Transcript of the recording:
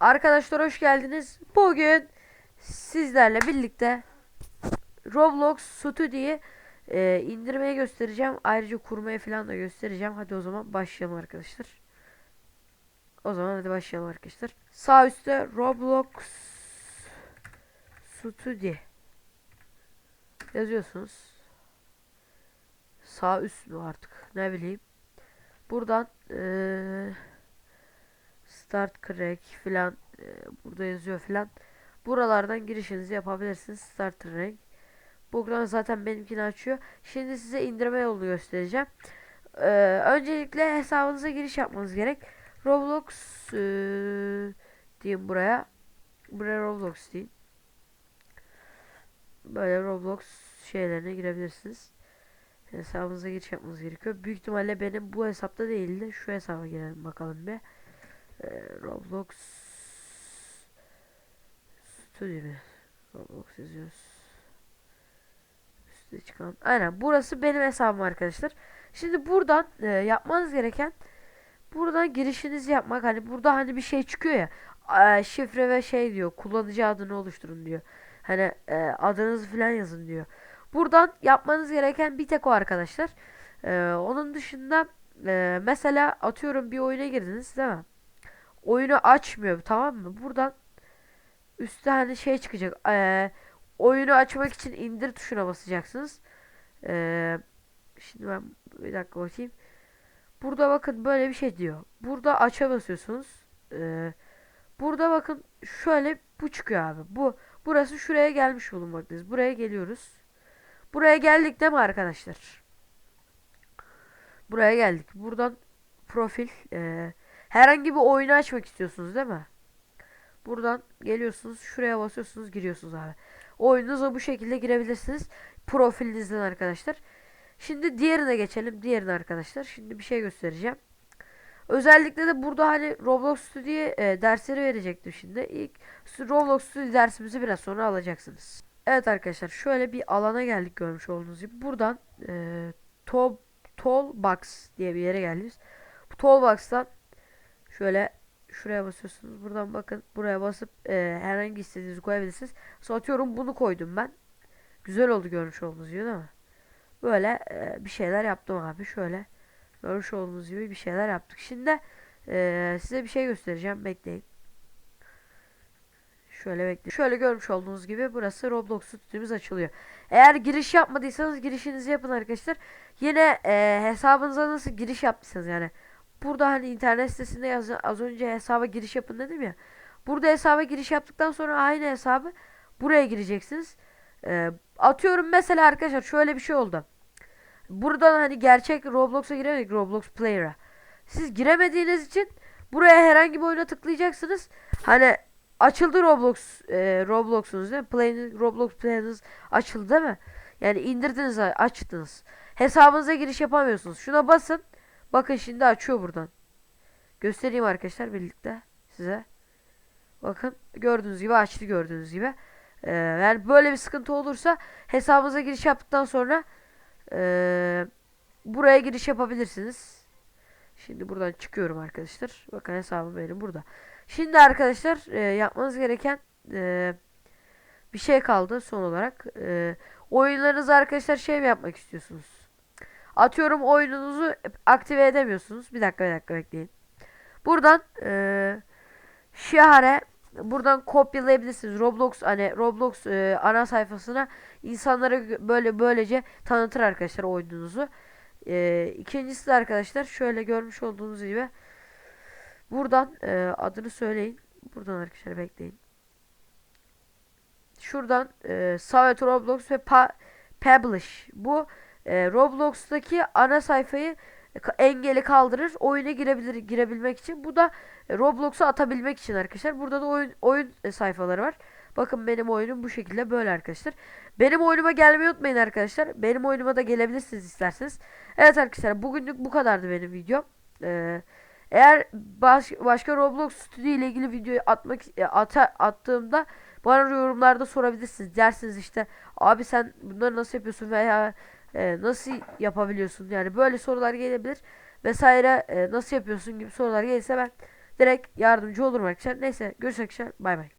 Arkadaşlar hoş geldiniz. Bugün sizlerle birlikte Roblox Studio'yu e, indirmeyi göstereceğim. Ayrıca kurmayı falan da göstereceğim. Hadi o zaman başlayalım arkadaşlar. O zaman hadi başlayalım arkadaşlar. Sağ üstte Roblox Studio yazıyorsunuz. Sağ üst mü artık ne bileyim. Buradan eee Start Crack filan e, burada yazıyor filan. Buralardan girişinizi yapabilirsiniz. Start Rank. Buradan zaten benimkini açıyor. Şimdi size indirme yolunu göstereceğim. Ee, öncelikle hesabınıza giriş yapmanız gerek. Roblox e, diyeyim buraya. Buraya Roblox diyeyim. Böyle Roblox şeylerine girebilirsiniz. Hesabınıza giriş yapmanız gerekiyor. Büyük ihtimalle benim bu hesapta değildi. Şu hesaba girelim bakalım bir. Ee, Roblox Studio mi? Roblox yazıyoruz. Üste çıkan. Aynen burası benim hesabım arkadaşlar. Şimdi buradan e, yapmanız gereken buradan girişinizi yapmak. Hani burada hani bir şey çıkıyor ya. e, şifre ve şey diyor. Kullanıcı adını oluşturun diyor. Hani e, adınızı falan yazın diyor. Buradan yapmanız gereken bir tek o arkadaşlar. E, onun dışında e, mesela atıyorum bir oyuna girdiniz değil mi? Oyunu açmıyor tamam mı? Buradan üstte hani şey çıkacak. Ee, oyunu açmak için indir tuşuna basacaksınız. Ee, şimdi ben bir dakika bakayım. Burada bakın böyle bir şey diyor. Burada aça basıyorsunuz. Ee, burada bakın şöyle bu çıkıyor abi. Bu burası şuraya gelmiş bulunmaktayız. Buraya geliyoruz. Buraya geldik değil mi arkadaşlar? Buraya geldik. Buradan profil eee Herhangi bir oyunu açmak istiyorsunuz değil mi? Buradan geliyorsunuz. Şuraya basıyorsunuz. Giriyorsunuz abi. Oyununuza bu şekilde girebilirsiniz. Profilinizden arkadaşlar. Şimdi diğerine geçelim. Diğerine arkadaşlar. Şimdi bir şey göstereceğim. Özellikle de burada hani Roblox Studio e, dersleri verecektim şimdi. İlk Roblox Studio dersimizi biraz sonra alacaksınız. Evet arkadaşlar şöyle bir alana geldik görmüş olduğunuz gibi. Buradan e, Toll, Tollbox diye bir yere geldik. Bu Tollbox'tan Şöyle şuraya basıyorsunuz. Buradan bakın buraya basıp e, herhangi istediğinizi koyabilirsiniz. Sonra atıyorum bunu koydum ben. Güzel oldu görmüş olduğunuz gibi değil mi? Böyle e, bir şeyler yaptım abi. Şöyle görmüş olduğunuz gibi bir şeyler yaptık. Şimdi e, size bir şey göstereceğim. Bekleyin. Şöyle bekleyin. Şöyle görmüş olduğunuz gibi burası Roblox stüdyomuz açılıyor. Eğer giriş yapmadıysanız girişinizi yapın arkadaşlar. Yine e, hesabınıza nasıl giriş yaptıysanız yani burada hani internet sitesinde yaz az önce hesaba giriş yapın dedim ya. Burada hesaba giriş yaptıktan sonra aynı hesabı buraya gireceksiniz. Ee, atıyorum mesela arkadaşlar şöyle bir şey oldu. Buradan hani gerçek Roblox'a giremedik Roblox Player'a. Siz giremediğiniz için buraya herhangi bir oyuna tıklayacaksınız. Hani açıldı Roblox e, Roblox'unuz değil mi? Play'iniz, Roblox Play'iniz açıldı değil mi? Yani indirdiniz açtınız. Hesabınıza giriş yapamıyorsunuz. Şuna basın. Bakın şimdi açıyor buradan. Göstereyim arkadaşlar birlikte size. Bakın gördüğünüz gibi açtı gördüğünüz gibi. Ee, yani böyle bir sıkıntı olursa hesabınıza giriş yaptıktan sonra e, buraya giriş yapabilirsiniz. Şimdi buradan çıkıyorum arkadaşlar. Bakın hesabım benim burada. Şimdi arkadaşlar e, yapmanız gereken e, bir şey kaldı son olarak. E, oyunlarınızı arkadaşlar şey mi yapmak istiyorsunuz? Atıyorum oyununuzu aktive edemiyorsunuz. Bir dakika bir dakika bekleyin. Buradan e, şahare buradan kopyalayabilirsiniz. Roblox hani Roblox e, ana sayfasına insanlara böyle böylece tanıtır arkadaşlar oyununuzu. E, ikincisi de arkadaşlar şöyle görmüş olduğunuz gibi buradan e, adını söyleyin. Buradan arkadaşlar bekleyin. Şuradan e, Savet Roblox ve pa Publish. Bu e, Roblox'taki ana sayfayı engeli kaldırır. Oyuna girebilir girebilmek için. Bu da e, Roblox'a atabilmek için arkadaşlar. Burada da oyun oyun e, sayfaları var. Bakın benim oyunum bu şekilde böyle arkadaşlar. Benim oyunuma gelmeyi unutmayın arkadaşlar. Benim oyunuma da gelebilirsiniz isterseniz. Evet arkadaşlar bugünlük bu kadardı benim videom. Ee, eğer baş, başka Roblox Studio ile ilgili videoyu atmak e, ata, attığımda bana yorumlarda sorabilirsiniz. Dersiniz işte abi sen bunları nasıl yapıyorsun veya e, nasıl yapabiliyorsun yani böyle sorular gelebilir vesaire e, nasıl yapıyorsun gibi sorular gelirse ben direkt yardımcı olurum arkadaşlar. Neyse görüşmek üzere. Bay bay.